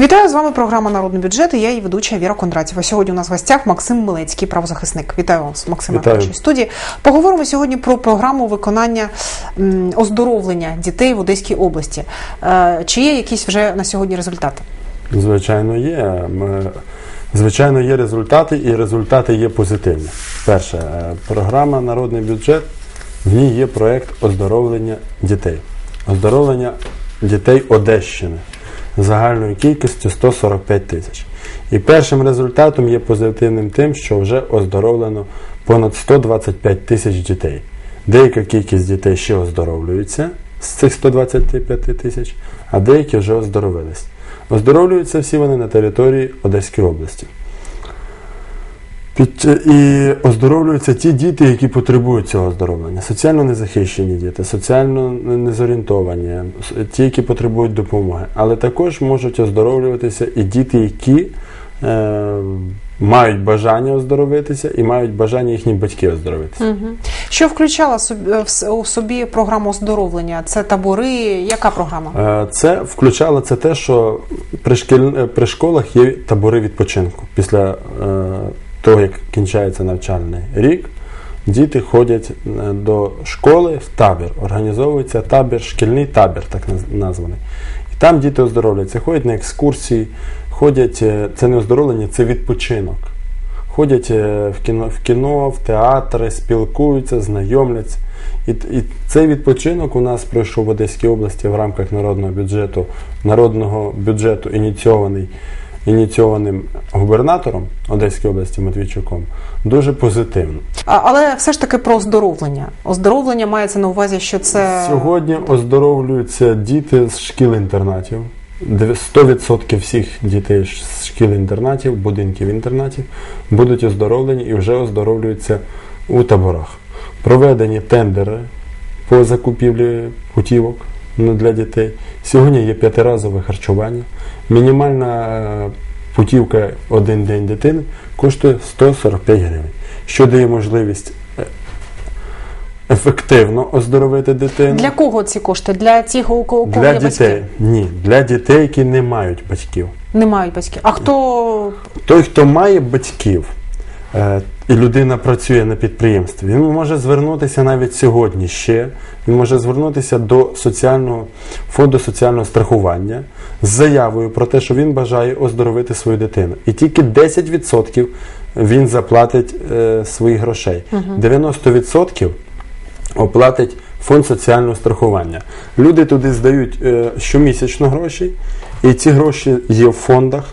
Вітаю з вами. Програма Народний бюджет. і Я її ведуча Віра Кондратєва. Сьогодні у нас в гостях Максим Милецький, правозахисник. Вітаю вас, Максиме, в Вітаю. нашій студії. Поговоримо сьогодні про програму виконання оздоровлення дітей в Одеській області. Е, Чи є якісь вже на сьогодні результати? Звичайно, є. Ми, звичайно, є результати, і результати є позитивні. Перше, е, програма Народний бюджет. В ній є проєкт оздоровлення дітей. Оздоровлення дітей Одещини загальною кількістю 145 тисяч. І першим результатом є позитивним тим, що вже оздоровлено понад 125 тисяч дітей. Деяка кількість дітей ще оздоровлюється з цих 125 тисяч, а деякі вже оздоровились. Оздоровлюються всі вони на території Одеської області. Під, і оздоровлюються ті діти, які потребують цього оздоровлення. Соціально незахищені діти, соціально незорієнтовані, ті, які потребують допомоги. Але також можуть оздоровлюватися і діти, які е, мають бажання оздоровитися і мають бажання їхні батьки оздоровитися. Угу. Що включала у собі програму оздоровлення? Це табори? Яка програма? Е, Це включало це те, що при, шкіль... е, при школах є табори відпочинку. Після е, того, як кінчається навчальний рік, діти ходять е, до школи в табір. Організовується табір, шкільний табір, так названий. І там діти оздоровлюються, ходять на екскурсії, ходять, е, це не оздоровлення, це відпочинок. Ходять е, в кіно, в кіно, в театри, спілкуються, знайомляться. І, і цей відпочинок у нас пройшов в Одеській області в рамках народного бюджету, народного бюджету ініційований ініційованим губернатором Одеської області Матвійчуком, дуже позитивно. А, але все ж таки про оздоровлення. Оздоровлення мається на увазі, що це Сьогодні оздоровлюються діти з шкіл-інтернатів. 100% всіх дітей з шкіл-інтернатів, будинків інтернатів будуть оздоровлені і вже оздоровлюються у таборах. Проведені тендери по закупівлі путівок для дітей. Сьогодні є п'ятиразове харчування. Мінімальна е, путівка один день дитини коштує 145 гривень, що дає можливість е, ефективно оздоровити дитину. для кого ці кошти? Для тих, у кого Для є дітей. батьки? Ні, для дітей, які не мають батьків. Не мають батьків. А хто Той, хто має батьків, і людина працює на підприємстві, він може звернутися навіть сьогодні ще. Він може звернутися до соціального фонду соціального страхування з заявою про те, що він бажає оздоровити свою дитину. І тільки 10% він заплатить е, своїх грошей. 90% оплатить фонд соціального страхування. Люди туди здають е, щомісячно гроші, і ці гроші є в фондах.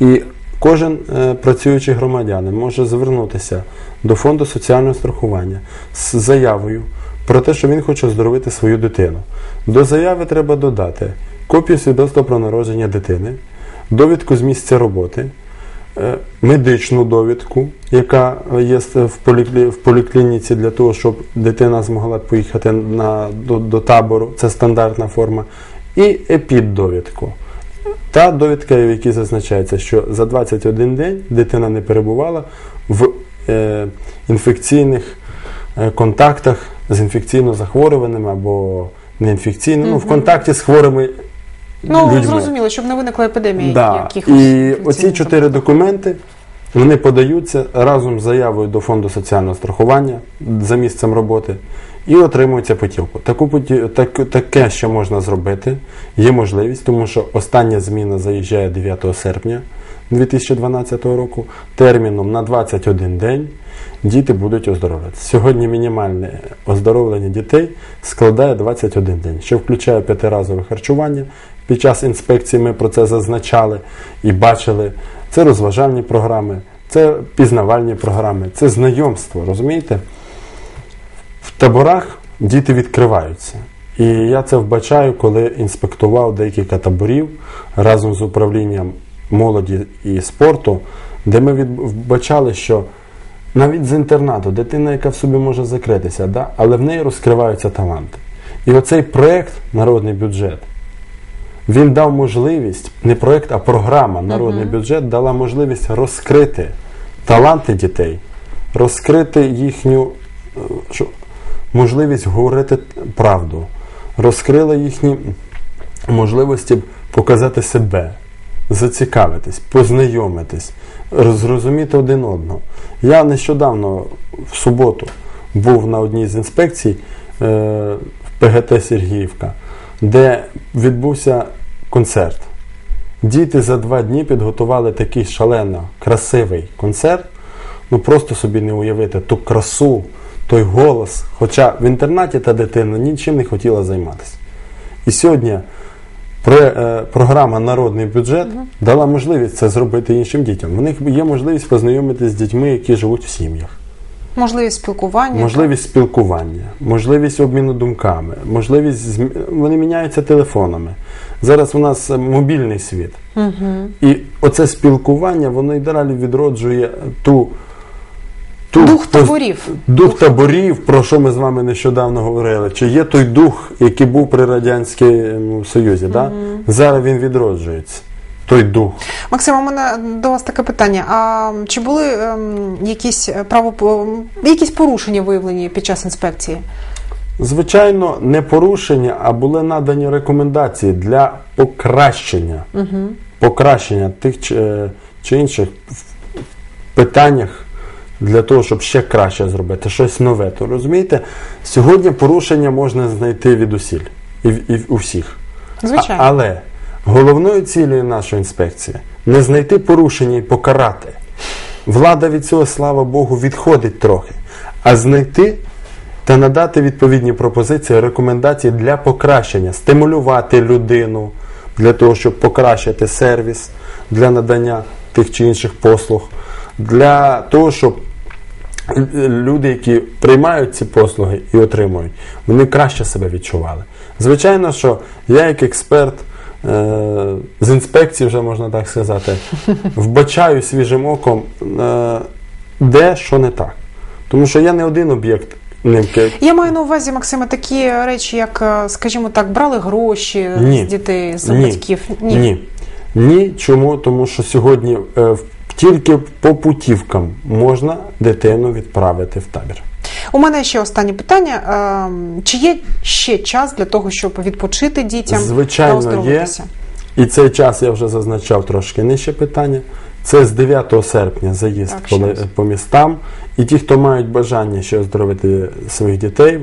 І кожен е, працюючий громадянин може звернутися до фонду соціального страхування з заявою про те, що він хоче оздоровити свою дитину. До заяви треба додати копію свідоцтва про народження дитини, довідку з місця роботи, е, медичну довідку, яка є в, поліклі, в поліклініці для того, щоб дитина змогла поїхати на, до, до табору, це стандартна форма, і епіддовідку. Та довідка, в якій зазначається, що за 21 день дитина не перебувала в е, інфекційних е, контактах з інфекційно захворюваними або неінфекційними, ну, в контакті з хворими ну людьми. зрозуміло, щоб не виникла епідемія Да. якихось І оці чотири документи вони подаються разом з заявою до фонду соціального страхування за місцем роботи і отримується путівку. Таку путі... так... Таке ще можна зробити, є можливість, тому що остання зміна заїжджає 9 серпня 2012 року. Терміном на 21 день діти будуть оздоровлятися. Сьогодні мінімальне оздоровлення дітей складає 21 день, що включає п'ятиразове харчування. Під час інспекції ми про це зазначали і бачили. Це розважальні програми, це пізнавальні програми, це знайомство, розумієте? Таборах діти відкриваються. І я це вбачаю, коли інспектував декілька таборів разом з управлінням молоді і спорту, де ми вбачали, що навіть з інтернату дитина, яка в собі може закритися, да? але в неї розкриваються таланти. І оцей проєкт Народний бюджет він дав можливість, не проєкт, а програма Народний бюджет дала можливість розкрити таланти дітей, розкрити їхню е, можливість говорити правду, розкрила їхні можливості показати себе, зацікавитись, познайомитись, зрозуміти один одного. Я нещодавно в суботу був на одній з інспекцій е, в ПГТ Сергіївка, де відбувся концерт. Діти за два дні підготували такий шалено красивий концерт. Ну просто собі не уявити ту красу, той голос. Хоча в інтернаті та дитина нічим не хотіла займатися. І сьогодні е, програма Народний бюджет дала можливість це зробити іншим дітям. В них є можливість познайомитися з дітьми, які живуть в сім'ях. Можливість спілкування. Можливість спілкування, можливість обміну думками, можливість зм- вони міняються телефонами. Зараз у нас мобільний світ. Угу. І оце спілкування, воно і далі відроджує ту, ту Дух таборів. дух таборів, про що ми з вами нещодавно говорили. Чи є той дух, який був при Радянському Союзі? Да? Зараз він відроджується. Той дух. Максим, у мене до вас таке питання. А чи були ем, якісь право якісь порушення виявлені під час інспекції? Звичайно, не порушення, а були надані рекомендації для покращення, покращення тих чи, е, чи інших питаннях для того, щоб ще краще зробити, щось нове. То розумієте, сьогодні порушення можна знайти від усіль і, і в- у всіх. Звичайно. А- але головною цілею нашої інспекції не знайти порушення і покарати. Влада від цього, слава Богу, відходить трохи, а знайти та надати відповідні пропозиції, рекомендації для покращення, стимулювати людину для того, щоб покращити сервіс для надання тих чи інших послуг, для того, щоб люди, які приймають ці послуги і отримують, вони краще себе відчували. Звичайно, що я як експерт е, з інспекції, вже можна так сказати, вбачаю свіжим оком, е, де що не так. Тому що я не один об'єкт Я маю на увазі, Максиме, такі речі, як, е, скажімо так, брали гроші Ні. з дітей, з Ні. батьків. Ні. Ні. Чому? Тому що сьогодні в- тільки по путівкам можна дитину відправити в табір. У мене ще останнє питання. Ем, Чи є ще час для того, щоб відпочити дітям Звичайно, є. І цей час я вже зазначав трошки нижче питання. Це з 9 серпня заїзд Так, по, по містам. І ті, хто мають бажання ще оздоровити своїх дітей,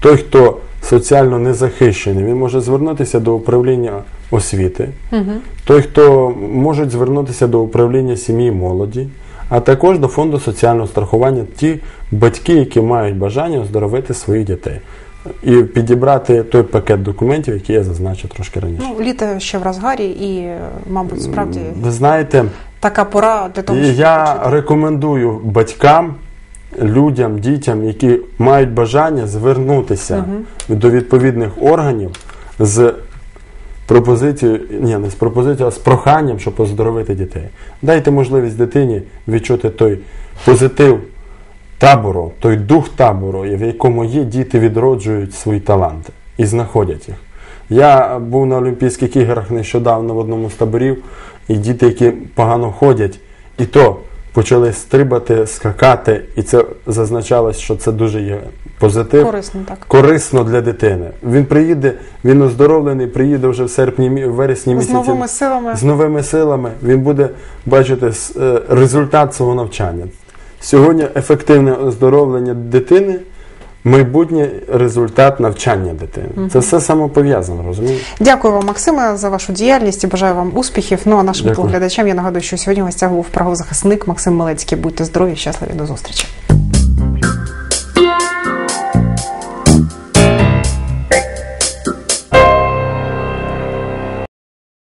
той, хто соціально незахищений, він може звернутися до управління освіти. Угу. Той, хто можуть звернутися до управління сім'ї і молоді, а також до фонду соціального страхування ті батьки, які мають бажання оздоровити своїх дітей. І підібрати той пакет документів, який я зазначив трошки раніше. Ну, літо ще в розгарі, і, мабуть, справді Ви знаєте, така пора для того, щоб я відпочити. рекомендую батькам, людям, дітям, які мають бажання звернутися до відповідних органів з пропозицією, ні, не з пропозицією, а з проханням, щоб оздоровити дітей. Дайте можливість дитині відчути той позитив табору, той дух табору, в якому є діти відроджують свої таланти і знаходять їх. Я був на Олімпійських іграх нещодавно в одному з таборів, і діти, які погано ходять, і то почали стрибати, скакати, і це зазначалось, що це дуже є позитив корисно так. корисно для дитини. Він приїде, він оздоровлений, приїде вже в серпні, в вересні З новими силами. з новими силами. Він буде бачити е, результат свого навчання. Сьогодні ефективне оздоровлення дитини. Майбутній результат навчання дитини. Це все самопов'язано, розумієте? Дякую вам, Максиме, за вашу діяльність і бажаю вам успіхів. Ну а нашим Дякую. поглядачам я нагадую, що сьогодні в гостях був правозахисник Максим Милецький. Будьте здорові, щасливі, до зустрічі.